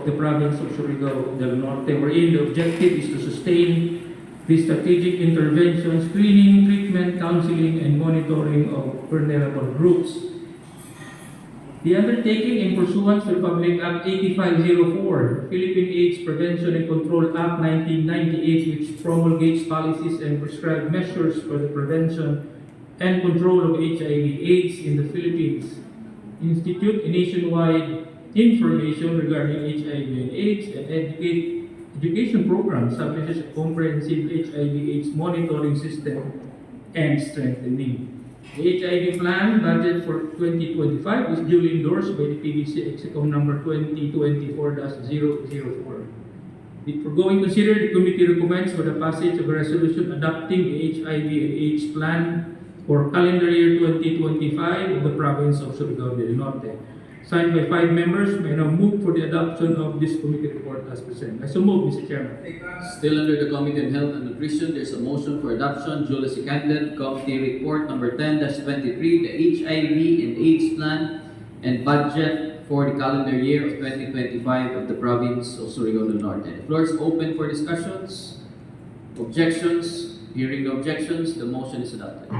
of the province of Surigao del Norte, wherein the objective is to sustain the strategic intervention, screening, treatment, counseling, and monitoring of vulnerable groups. The undertaking in pursuance to Republic Act 8504, Philippine AIDS Prevention and Control Act 1998, which promulgates policies and prescribed measures for the prevention and control of HIV/AIDS in the Philippines, institute a nationwide information regarding HIV and AIDS and educate education programs establishes a comprehensive HIV/AIDS monitoring system and strengthening. The HIV plan budget for 2025 is duly endorsed by the PBC Execom number 2024-004. The foregoing considered, the committee recommends for the passage of a resolution adopting the HIV and AIDS plan for calendar year 2025 of the province of Surigao del Norte. Signed by five members, may I now move for the adoption of this committee report as presented. I so move, Mr. Chairman. Still under the Committee on Health and Nutrition, there's a motion for adoption, duly seconded, Committee Report Number ten twenty-three, the HIV and AIDS Plan and Budget for the calendar year of twenty twenty-five of the province of Surigao del Norte. The floor is open for discussions, objections, hearing no objections, the motion is adopted.